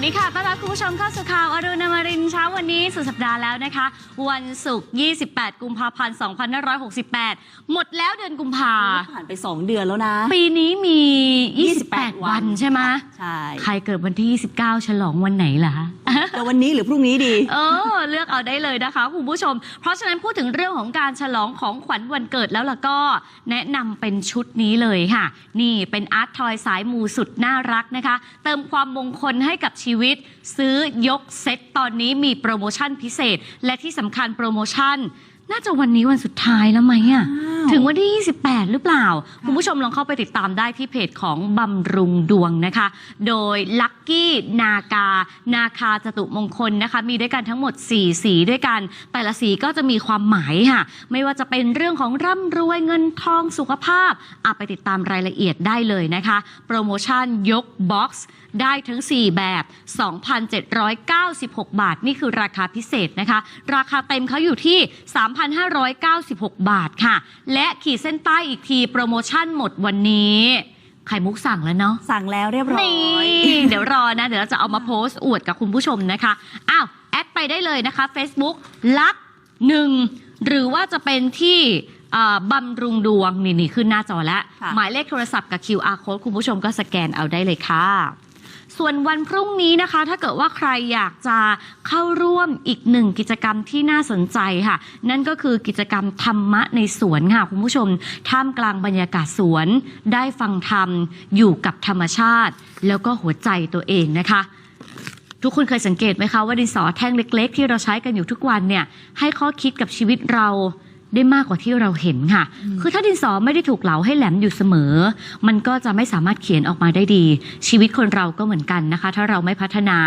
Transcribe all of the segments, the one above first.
วัสดีค่ะ ต้อนรับคุณผู้ชมเข้าสู่ข่าวอรุณอมรินทร์เช้าวันนี้สุดสัปดาห์แล้วนะคะ วันศุกร์ 28 กุมภาพันธ์ 2568 หมดแล้วเดือนกุมภาผ่านไป 2 เดือนแล้วนะ ปีนี้มี28 28 วันใช่ไหมใช่ ใครเกิดวันที่ 29 ฉลองวันไหนล่ะแต่วันนี้หรือพรุ่งนี้ดี เออ เลือกเอาได้เลยนะคะคุณผู้ชม เพราะฉะนั้นพูดถึงเรื่องของการฉลองของขวัญวันเกิดแล้วล่ะก็ แนะนำเป็นชุดนี้เลยค่ะ นี่เป็นอาร์ตทอยสายมูสุดน่ารักนะคะ เติมความมงคลให้กับชีวิต ซื้อยกเซ็ตตอนนี้มีโปรโมชั่นพิเศษ และที่สำคัญโปรโมชั่น น่าจะวันนี้วันสุดท้ายแล้วไหมอะอ้าวถึงวันที่ 28 หรือเปล่า คุณผู้ชมลองเข้าไปติดตามได้ที่เพจของบำรุงดวงนะคะ โดยลัคกี้นากา นาคาจตุมงคลนะคะ มีด้วยกันทั้งหมด 4 สีด้วยกัน แต่ละสีก็จะมีความหมายค่ะ ไม่ว่าจะเป็นเรื่องของร่ำรวยเงินทองสุขภาพอะไปติดตามรายละเอียดได้เลยนะคะ โปรโมชั่นยกบ็อกซ์ได้ทั้ง 4 แบบ 2,796 บาท นี่คือราคาพิเศษนะคะ ราคาเต็มเขาอยู่ที่3,596 บาทค่ะ และขีดเส้นใต้อีกทีโปรโมชั่นหมดวันนี้ ไข่มุกสั่งแล้วเนาะ สั่งแล้วเรียบร้อยนี่ เดี๋ยวรอนะ เดี๋ยวเราจะเอามาโพสต์อวดกับคุณผู้ชมนะคะ อ้าว แอดไปได้เลยนะคะ Facebook ลักหนึ่งหรือว่าจะเป็นที่อ่าบำรุงดวงนี่นี่ขึ้นหน้าจอแล้วค่ะหมายเลขโทรศัพท์กับ QR code คุณผู้ชมก็สแกนเอาได้เลยค่ะ ส่วนวันพรุ่งนี้นะคะ ถ้าเกิดว่าใครอยากจะเข้าร่วมอีกหนึ่งกิจกรรมที่น่าสนใจค่ะ นั่นก็คือกิจกรรมธรรมะในสวนค่ะคุณผู้ชม ท่ามกลางบรรยากาศสวน ได้ฟังธรรมอยู่กับธรรมชาติ แล้วก็หัวใจตัวเองนะคะทุกคนเคยสังเกตไหมคะว่าดินสอแท่งเล็ก ๆ ที่เราใช้กันอยู่ทุกวันเนี่ยให้ข้อคิดกับชีวิตเรา ได้มากกว่าที่เราเห็นค่ะ คือถ้าดินสอไม่ได้ถูกเหลาให้แหลมอยู่เสมอ มันก็จะไม่สามารถเขียนออกมาได้ดี ชีวิตคนเราก็เหมือนกันนะคะ ถ้าเราไม่พัฒนา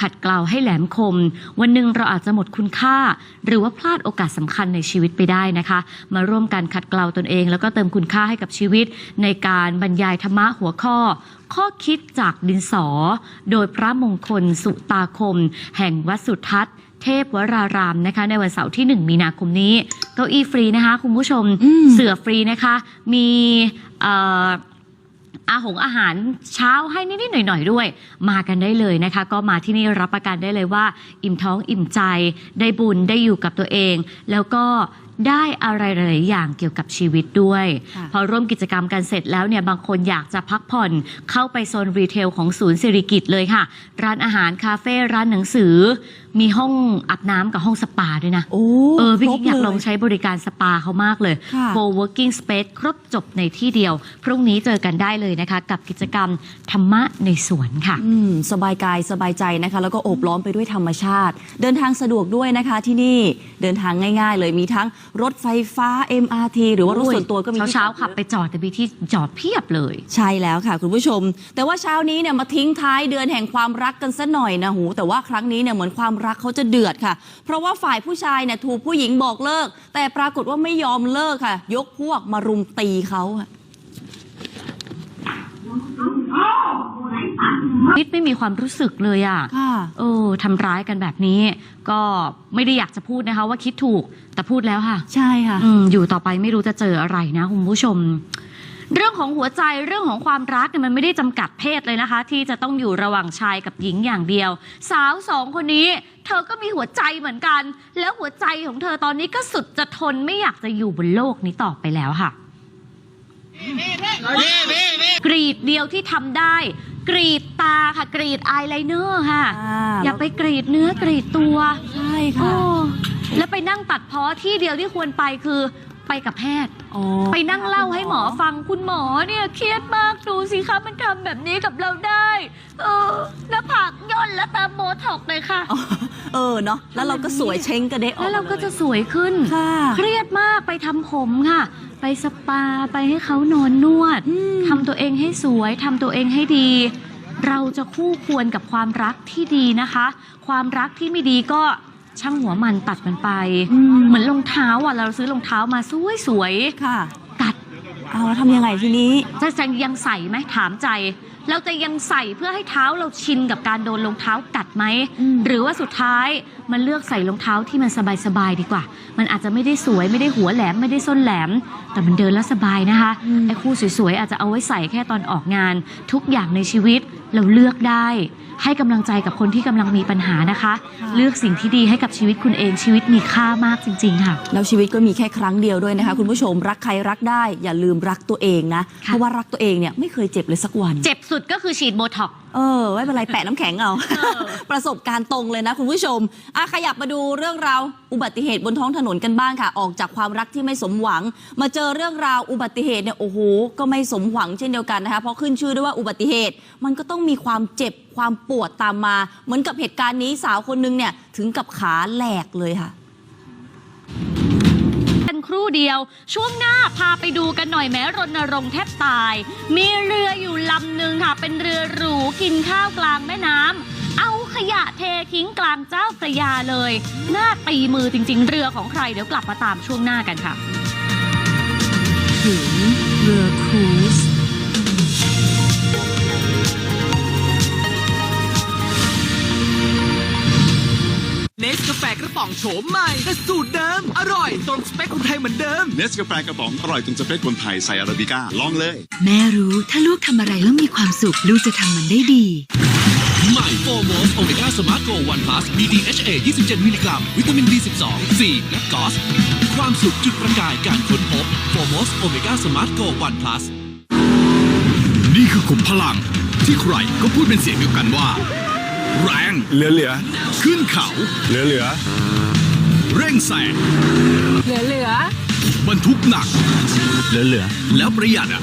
ขัดเกลาให้แหลมคม วันหนึ่งเราอาจจะหมดคุณค่า หรือว่าพลาดโอกาสสำคัญในชีวิตไปได้นะคะ มาร่วมกันขัดเกลาตนเอง แล้วก็เติมคุณค่าให้กับชีวิต ในการบรรยายธรรมะหัวข้อ ข้อคิดจากดินสอ โดยพระมงคลสุตาคม แห่งวัดสุทัศน์ เทพวรารามนะคะ ในวันเสาร์ที่ 1 มีนาคมนี้เก้าอี้ฟรีนะคะ คุณผู้ชมอืมเสือฟรีนะคะ มีเอ่ออาหงอาหารเช้าให้นิดๆหน่อย ๆ ด้วย มากันได้เลยนะคะ ก็มาที่นี่รับประกันได้เลยว่า อิ่มท้องอิ่มใจได้บุญได้อยู่กับตัวเอง แล้วก็ ได้อะไรหลายๆอย่างเกี่ยวกับชีวิตด้วยค่ะพอร่วมกิจกรรมกันเสร็จแล้วเนี่ยบางคนอยากจะพักผ่อนเข้าไปโซนรีเทลของศูนย์สิริกิตเลยค่ะ ร้านอาหารคาเฟ่ร้านหนังสือ มีห้องอาบน้ำกับห้องสปาด้วยนะโอ้เออพี่ครกิ๊บกอยากลองเลใช้บริการสปาเขามากเลยค่ะ co-working space ครบจบในที่เดียว พรุ่งนี้เจอกันได้เลยนะคะ กับกิจกรรมธรรมะในสวนค่ะอืมสบายกายสบายใจนะคะ แล้วก็โอบล้อมไปด้วยธรรมชาติ เดินทางสะดวกด้วยนะคะที่นี่เดินทางง่าย ๆ เลยมีทั้งรถไฟฟ้า MRT หรือว่ารถส่วนตัวก็มีที่เช้าจอดๆขับไปจอดแต่มีที่จอดเพียบเลย ใช่แล้วค่ะคุณผู้ชม แต่ว่าเช้านี้เนี่ยมาทิ้งท้ายเดือนแห่งความรักกันซะหน่อยนะหูแต่ว่าครั้งนี้เนี่ยเหมือนความรักเขาจะเดือดค่ะ เพราะว่าฝ่ายผู้ชายเนี่ยถูกผู้หญิงบอกเลิก แต่ปรากฏว่าไม่ยอมเลิกค่ะ ยกพวกมารุมตีเขาค่ะ นิดไม่มีความรู้สึกเลยอะค่ะเออทำร้ายกันแบบนี้ ก็ไม่ได้อยากจะพูดนะคะ ว่าคิดถูกแต่พูดแล้วค่ะ ใช่ค่ะ อืมอยู่ต่อไปไม่รู้จะเจออะไรนะคุณผู้ชม เรื่องของหัวใจเรื่องของความรักเนี่ยมันไม่ได้จำกัดเพศเลยนะคะ ที่จะต้องอยู่ระหว่างชายกับหญิงอย่างเดียว สาวสองคนนี้ เธอก็มีหัวใจเหมือนกัน แล้วหัวใจของเธอตอนนี้ก็สุดจะทนไม่อยากจะอยู่บนโลกนี้ต่อไปแล้วค่ะ กรีดเดียวที่ทำได้ กรีดตาค่ะ กรีดอายไลเนอร์ค่ะ อ่า อย่าไปกรีดเนื้อกรีดตัวใช่โอ้ค่ะแล้วไปนั่งตัดเพาะที่เดียวที่ควรไปคือไปกับแพทย์อ๋อไปนั่งเล่าให้หมอฟังคุณหมอเนี่ยเครียดมากดูสิคะมันทำแบบนี้กับเราได้ เออหน้าผากย่นและตามโบท็อกเลยค่ะ อ๋อเออเนาะแล้วเราก็สวยเช้งกระเดะออกแล้วเราก็มจะสวยขึ้น ค่ะ เครียดมากไปทำผมค่ะ ไปสปาไปให้เขานอนนวดอืมทำตัวเองให้สวยทำตัวเองให้ดี เราจะคู่ควรกับความรักที่ดีนะคะ ความรักที่ไม่ดีก็ช่างหัวมันตัดมันไปอืมเหมือนรองเท้าอะเราซื้อรองเท้ามาสวยๆค่ะ กัดเอาแล้วทำยังไงทีนี้จะจะยังใส่ไหมถามใจเราจะยังใส่เพื่อให้เท้าเราชินกับการโดนรองเท้ากัดไหมอืมหรือว่าสุดท้ายมันเลือกใส่รองเท้าที่มันสบายๆดีกว่า มันอาจจะไม่ได้สวยไม่ได้หัวแหลมไม่ได้ส้นแหลม แต่มันเดินแล้วสบายนะคะไอ้คู่สวยๆอาจจะเอาไว้ใส่แค่ตอนออกงาน ทุกอย่างในชีวิตเราเลือกได้ ให้กำลังใจกับคนที่กำลังมีปัญหานะคะ เลือกสิ่งที่ดีให้กับชีวิตคุณเองชีวิตมีค่ามากจริง ๆ ค่ะ แล้วชีวิตก็มีแค่ครั้งเดียวด้วยนะคะ คุณผู้ชมรักใครรักได้ อย่าลืมรักตัวเองนะค่ะเพราะว่ารักตัวเองเนี่ยไม่เคยเจ็บเลยสักวัน เจ็บสุดก็คือฉีดโบท็อกซ์เออไม่เป็นไรแปะน้ำแข็งเอาเออประสบการณ์ตรงเลยนะคุณผู้ชมอะขยับมาดูเรื่องราวอุบัติเหตุบนท้องถนนกันบ้างค่ะ ออกจากความรักที่ไม่สมหวัง มาเจอเรื่องราวอุบัติเหตุเนี่ยโอ้โหก็ไม่สมหวังเช่นเดียวกันนะคะเพราะขึ้นชื่อด้วยว่าอุบัติเหตุ มันก็ต้องมีความเจ็บความปวดตามมา เหมือนกับเหตุการณ์นี้สาวคนนึงเนี่ยถึงกับขาแหลกเลยค่ะกันค รู่เดียว ช่วงหน้าพาไปดูกันหน่อยแม้รณรงค์แทบตาย มีเรืออยู่ลำหนึ่งค่ะ เป็นเรือหรูกินข้าวกลางแม่น้ำเอาขยะเททิ้งกลางเจ้าพระยาเลย หน้าตีมือจริง ๆ เรือของใครเดี๋ยวกลับมาตามช่วงหน้ากันค่ะถึงเรือครู ป๋องโฉมใหม่แต่สูตรเดิม อร่อยตรงสเปคคนไทยเหมือนเดิม เนสกาแฟกระป๋องอร่อยจนสเปคคนไทยใส่อาราบิก้าลองเลย แม่รู้ถ้าลูกทำอะไรแล้วมีความสุข ลูกจะทำมันได้ดีใหม่โฟโมสโอเมก้าสมาร์ทโกวันพลัส BDHA 27 มิลลิกรัม วิตามิน B12 C และกอสความสุขจุดประกายการค้นพบโฟโมสโอเมก้าสมาร์ทโกวันพลัสนี่คือขุมพลัง ที่ใครก็พูดเป็นเสียงเดียวกันว่า แรงเหลือเหลือขึ้นเขาเหลือเหลือเร่งแซงเหลือเหลือบรรทุกหนัก เหลือเหลือแล้วประหยัดอะ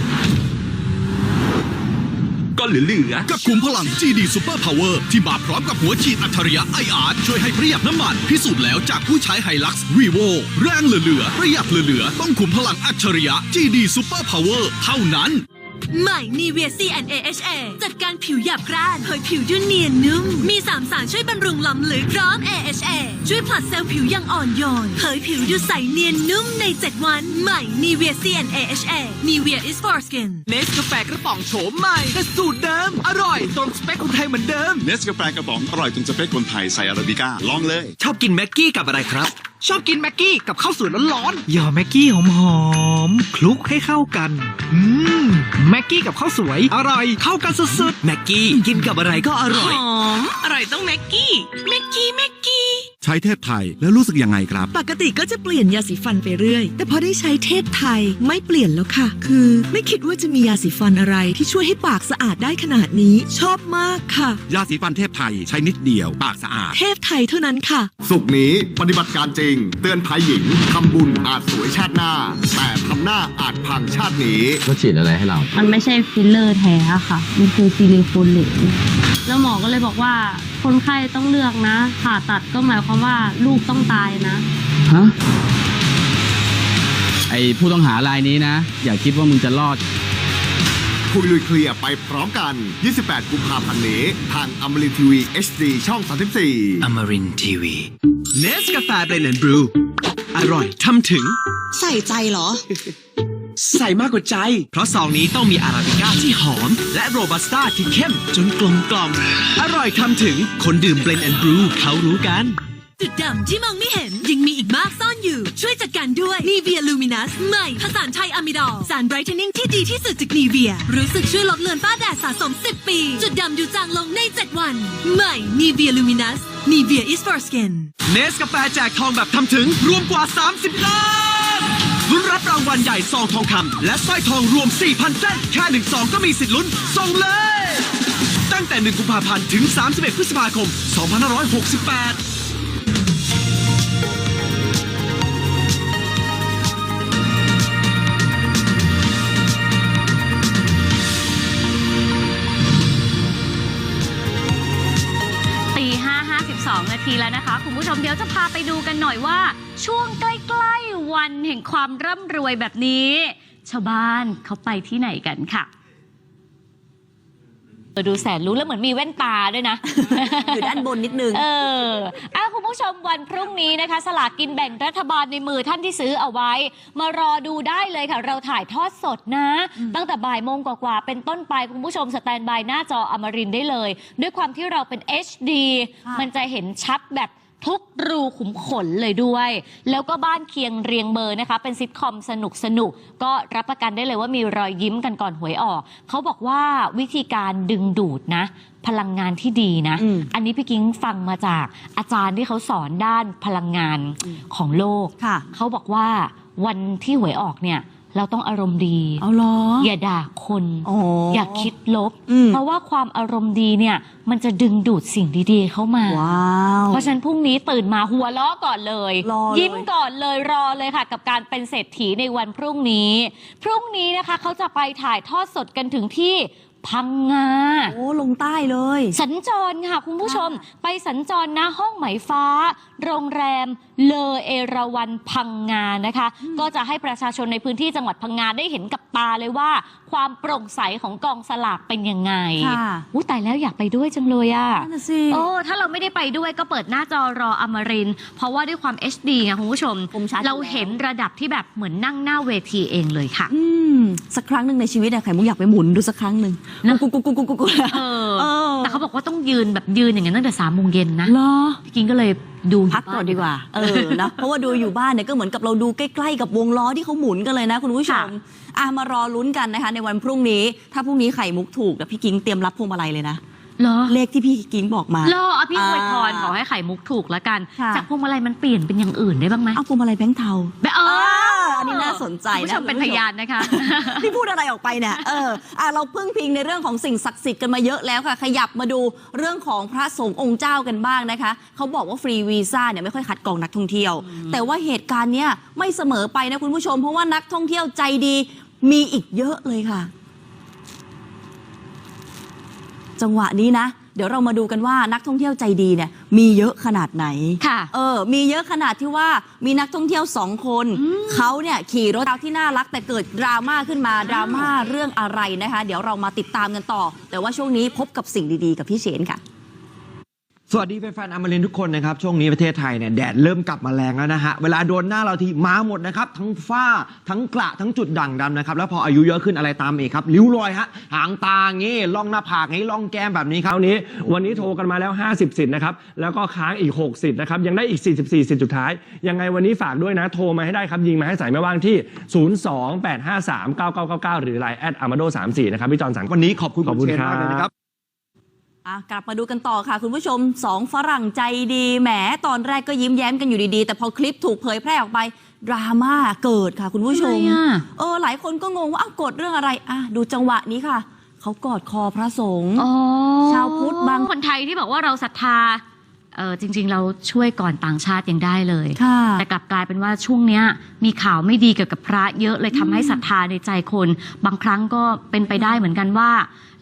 ก็เหลือเหลือกับขุมพลัง GD Super Power ที่มาพร้อมกับหัวฉีดอัจฉริยะ IR ช่วยให้ประหยัดน้ำมัน พิสูจน์แล้วจากผู้ใช้ไฮลักซ์ r ีโวแรงเหลือๆประหยัดเหลือๆต้องขุมพลังอัจฉริยะ GD Super Power เท่านั้น ใหม่ Nivea CNAHA จัดการผิวหยาบกร้านเผยผิวด้วยเนียนนุ่ม มี3สารช่วยบำรุงล้ำลึกพร้อม AHA ช่วยผลัดเซลล์ผิวอย่างอ่อนโยนเผยผิวดูใสเนียนนุ่มใน 7 วัน ใหม่ Nivea CNAHA Nivea is for skin เนสกาแฟกระป๋องโฉมใหม่แต่สูตรเดิม อร่อยตรงสเปคคนไทยเหมือนเดิม เนสกาแฟกระป๋องอร่อยจนสเปคคนไทยใส่อาราบิก้าลองเลย ชอบกินแม็กกี้กับอะไรครับ ชอบกินแม็กกี้กับข้าวสวยร้อนๆหย่อแม็กกี้หอมๆคลุกให้เข้ากัน อืมแม็กกี้กับข้าวสวย อร่อยเข้ากันสุดๆ แม็กกี้กินกับอะไรก็อร่อย หอมอร่อยต้องแม็กกี้ แม็กกี้ แม็กกี้ ใช้เทพไทยแล้วรู้สึกยังไงครับ ปกติก็จะเปลี่ยนยาสีฟันไปเรื่อย แต่พอได้ใช้เทพไทยไม่เปลี่ยนแล้วค่ะ คือไม่คิดว่าจะมียาสีฟันอะไรที่ช่วยให้ปากสะอาดได้ขนาดนี้ ชอบมากค่ะ ยาสีฟันเทพไทยใช้นิดเดียวปากสะอาด เทพไทยเท่านั้นค่ะ สุกร์นี้ปฏิบัติการจริง เตือนภัยหญิงทำบุญอาจสวยชาติหน้า แต่ทำหน้าอาจพังชาตินี้ เขาฉีดอะไรให้เรา มันไม่ใช่ฟิลเลอร์แท้ค่ะ มันคือซิลิโคนเหลวแล้วหมอก็เลยบอกว่าคนไข้ต้องเลือกนะ ผ่าตัดก็หมายความว่าลูกต้องตายนะ ฮะ ไอผู้ต้องหารายนี้นะ อย่าคิดว่ามึงจะรอด คุยลุยเคลียร์ไปพร้อมกัน 28 กุมภาพันธ์นี้ ทางอมรินทีวี HD ช่อง 34อมรินทีวีเนสกาแฟเบรนด์บรูอร่อยทำถึง ใส่ใจเหรอ ใส่มากกว่าใจ เพราะซองนี้ต้องมีอาราบิก้าที่หอม และโรบัสต้าที่เข้มจนกลมกล่อม อร่อยทำถึงคนดื่มเบรนด์บรูเขารู้กัน จุดดำที่มองไม่เห็น ยังมีอีกมากซ่อนอยู่ ช่วยจัดการด้วย Nivea Luminous ใหม่ผสานไทยอะมิดอลสารไบรท์เทนนิ่งที่ดีที่สุดจาก Nivea รู้สึกช่วยลดเลือนฝ้าแดดสะสม 10 ปี จุดดำดูจางลงใน 7 วัน ใหม่ Nivea Luminous Nivea is for skin เนสกาแฟแจกทองแบบทำถึงรวมกว่า 30 ล้านลุ้นรับรางวัลใหญ่ซองทองคำและสร้อยทองรวม 4,000เส้นแค่หนึ่งซองก็มีสิทธิ์ลุ้นส่งเลย ตั้งแต่ 1 กุมภาพันธ์ถึง 31 พฤษภาคม 2568 ทีแล้วนะคะ คุณผู้ชมเดี๋ยวจะพาไปดูกันหน่อยว่า ช่วงใกล้ ๆ วันแห่งความร่ำรวยแบบนี้ ชาวบ้านเขาไปที่ไหนกันค่ะ ดูแสนรู้แล้วเหมือนมีแว่นตาด้วยนะ อยู่ด้านบนนิดนึง เอออะคุณผู้ชมวันพรุ่งนี้นะคะ สลากกินแบ่งรัฐบาลในมือท่านที่ซื้อเอาไว้ มารอดูได้เลยค่ะ เราถ่ายทอดสดนะ ตั้งแต่บ่ายโมงกว่าๆเป็นต้นไปคุณผู้ชมสแตนบายหน้าจออมรินได้เลย ด้วยความที่เราเป็น HD มันจะเห็นชัดแบบ ทุกรูขุมขนเลยด้วย แล้วก็บ้านเคียงเรียงเบอร์นะคะ เป็นซิทคอมสนุกสนุกๆก็รับประกันได้เลยว่ามีรอยยิ้มกันก่อนหวยออก เขาบอกว่าวิธีการดึงดูดนะ พลังงานที่ดีนะอืมอันนี้พี่กิ้งฟังมาจากอาจารย์ที่เขาสอนด้านพลังงานของโลกค่ะเขาบอกว่าวันที่หวยออกเนี่ย เราต้องอารมณ์ดี เอาล้อ อย่าด่าคน อ๋อออย่าคิดลบ อืม เพราะว่าความอารมณ์ดีเนี่ย มันจะดึงดูดสิ่งดีๆเข้ามา ว้าว เพราะฉะนั้นพรุ่งนี้ตื่นมาหัวเราะก่อนเลย รอเลย ยิ้มก่อนเลยรอเลยค่ะ กับการเป็นเศรษฐีในวันพรุ่งนี้ พรุ่งนี้นะคะเขาจะไปถ่ายทอดสดกันถึงที่ พังงา โอ้ลงใต้เลย สัญจรค่ะ คุณผู้ชม ไปสัญจรนะห้องไหมฟ้า โรงแรมเลอเอราวันพังงานะคะ ก็จะให้ประชาชนในพื้นที่จังหวัดพังงาได้เห็นกับตาเลยว่า ความโปร่งใสของกองสลากเป็นยังไงค่ะอู้ตายแล้วอยากไปด้วยจังเลยอะนั่นน่ะสิ โอ้ถ้าเราไม่ได้ไปด้วยก็เปิดหน้าจอรออมรินทร์เพราะว่าด้วยความ HD ไงคุณผู้ชม คมชัดอยู่เราเห็นระดับที่แบบเหมือนนั่งหน้าเวทีเองเลยค่ะ อืม สักครั้งหนึ่งในชีวิตอะไข่มุกอยากไปหมุนดูสักครั้งหนึ่งนะ กุกกุกกุกกุกกุกกุกเออ เออแต่เขาบอกว่าต้องยืนแบบยืนอย่างนั้นตั้งแต่สามโมงเย็นนะเหรอ พี่กิงก็เลยดูยู่พักก่อนดีกว่า เออนะ เพราะว่าดูอยู่บ้านเนี่ยก็เหมือนกับเราดูใกล้ๆกับวงล้อที่เขาหมุนกันเลยนะคุณผู้ชมอะมารอลุ้นกันนะคะ ในวันพรุ่งนี้ ถ้าพรุ่งนี้ไข่มุกถูกนะพี่กิ้งเตรียมรับพวงมาลัยเลยนะ เหรอเลขที่พี่กิ้งบอกมา เหรอเอาพี่อวยพรอ่าขอให้ไข่มุกถูกแล้วกัน ค่ะ จากพวงมาลัยมันเปลี่ยนเป็นอย่างอื่นได้บ้างไหมเอาพวงมาลัยแบงค์เทา แบบเออ อันนี้น่าสนใจนะคุณผู้ชมเป็นพยานนะคะพี่พูดอะไรออกไปเนี่ยเอออะเราพึ่งพิงในเรื่องของสิ่งศักดิ์สิทธิ์กันมาเยอะแล้วค่ะ ขยับมาดูเรื่องของพระสงฆ์องค์เจ้ากันบ้างนะคะเขาบอกว่าฟรีวีซ่าเนี่ยไม่ค่อยคัดกรองนักท่องเที่ยว แต่ว่าเหตุการณ์เนี่ยไม่เสมอไปนะคุณผู้ชม เพราะว่านักท่องเที่ยวใจดีมีอีกเยอะเลยค่ะ จังหวะนี้นะ เดี๋ยวเรามาดูกันว่านักท่องเที่ยวใจดีเนี่ยมีเยอะขนาดไหนค่ะเออ มีเยอะขนาดที่ว่ามีนักท่องเที่ยวสองคนเขาเนี่ยขี่รถที่น่ารักแต่เกิดดราม่าขึ้นมาดราม่าเรื่องอะไรนะคะ เดี๋ยวเรามาติดตามกันต่อ แต่ว่าช่วงนี้พบกับสิ่งดีๆ กับพี่เชนค่ะ สวัสดีแฟนๆอมรินทุกคนนะครับ ช่วงนี้ประเทศไทยเนี่ยแดดเริ่มกลับมาแรงแล้วนะฮะ เวลาโดนหน้าเราทีมาหมดนะครับ ทั้งฝ้าทั้งกระทั้งจุดด่างดำนะครับ แล้วพออายุเยอะขึ้นอะไรตามอีกครับ ริ้วรอยฮะ หางตางี้ล่องหน้าผากงี้ล่องแก้มแบบนี้ครับคราวนี้วันนี้โทรกันมาแล้ว 50สิทธิ์นะครับ แล้วก็ค้างอีก 6 สิทธิ์นะครับ ยังได้อีก 44 สิทธิ์สุดท้าย ยังไงวันนี้ฝากด้วยนะ โทรมาให้ได้ครับยิงมาให้สายไม่ว่างที่ 028539999 หรือ Line แอดอามาโด34นะครับพี่จอนสันวันนี้ขอบคุณขอบคุณเชนครัมากเลยนะครับ กลับมาดูกันต่อค่ะ คุณผู้ชมสองฝรั่งใจดีแหมตอนแรกก็ยิ้มแย้มกันอยู่ดีๆ แต่พอคลิปถูกเผยแพร่ออกไป ดราม่าเกิดค่ะ คุณผู้ชมทำไมอะเออหลายคนก็งงว่าอ้าวกดเรื่องอะไรอะดูจังหวะนี้ค่ะ เขากอดคอพระสงฆ์อ๋อชาวพุทธบางคนไทยที่บอกว่าเราศรัทธา เออจริง ๆ เราช่วยก่อนต่างชาติยังได้เลย ค่ะ แต่กลับกลายเป็นว่าช่วงเนี้ยมีข่าวไม่ดีเกี่ยวกับพระเยอะเลยทำให้ศรัทธาในใจคน บางครั้งก็เป็นไปได้เหมือนกันว่า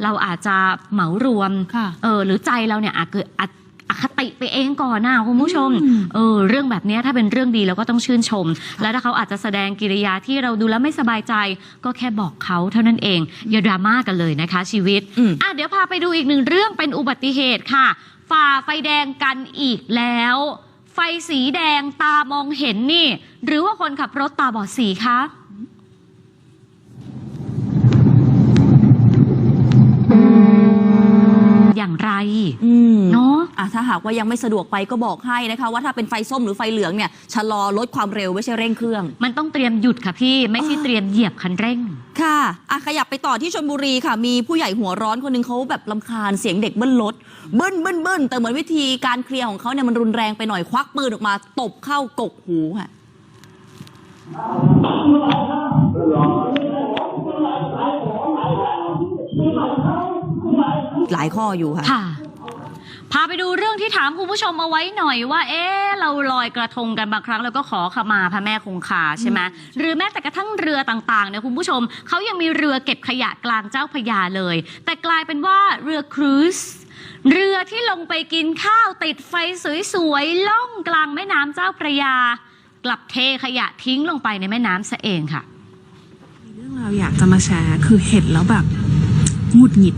เราอาจจะเหมารวมค่ะเออหรือใจเราเนี่ยอาจเกิดอาจอคติไปเองก่อนนะคุณผู้ชมอืม เออเรื่องแบบเนี้ยถ้าเป็นเรื่องดีเราก็ต้องชื่นชม แล้วถ้าเขาอาจจะแสดงกิริยาที่เราดูแล้วไม่สบายใจ ก็แค่บอกเขาเท่านั้นเองอย่าดราม่ากันเลยนะคะชีวิต อืม อะเดี๋ยวพาไปดูอีกหนึ่งเรื่องเป็นอุบัติเหตุค่ะ ฝ่าไฟแดงกันอีกแล้ว ไฟสีแดงตามองเห็นนี่ หรือว่าคนขับรถตาบอดสีคะ อย่างไรอืมเนาะอะถ้าหากว่ายังไม่สะดวกไปก็บอกให้นะคะ ว่าถ้าเป็นไฟส้มหรือไฟเหลืองเนี่ยชะลอลดความเร็วไม่ใช่เร่งเครื่อง มันต้องเตรียมหยุดค่ะพี่ ไม่ใช่เตรียมเหยียบคันเร่ง ค่ะอะขยับไปต่อที่ชนบุรีค่ะ มีผู้ใหญ่หัวร้อนคนหนึ่งเขาแบบลำคาญเสียงเด็กเบิ้ลรถเบิ้ลเบิ้ลเบิ้ลแต่เหมือนวิธีการเคลียร์ของเขาเนี่ยมันรุนแรงไปหน่อยควักปืนออกมาตบเข้ากกหูค่ะ หลายข้ออยู่ค่ะ ค่ะ พาไปดูเรื่องที่ถามคุณผู้ชมเอาไว้หน่อยว่า เอ๊ะเราลอยกระทงกันบางครั้งเราก็ขอขมาพระแม่คงคาใช่ไหมหรือแม้แต่กระทั่งเรือต่างๆเนี่ยคุณผู้ชมเขายังมีเรือเก็บขยะกลางเจ้าพระยาเลย แต่กลายเป็นว่าเรือครูซเรือที่ลงไปกินข้าวติดไฟสวยๆล่องกลางแม่น้ำเจ้าพระยา กลับเทขยะทิ้งลงไปในแม่น้ำซะเองค่ะ เรื่องเราวอยากจะมาแชร์คือเห็นแล้วแบบหงุดหงิด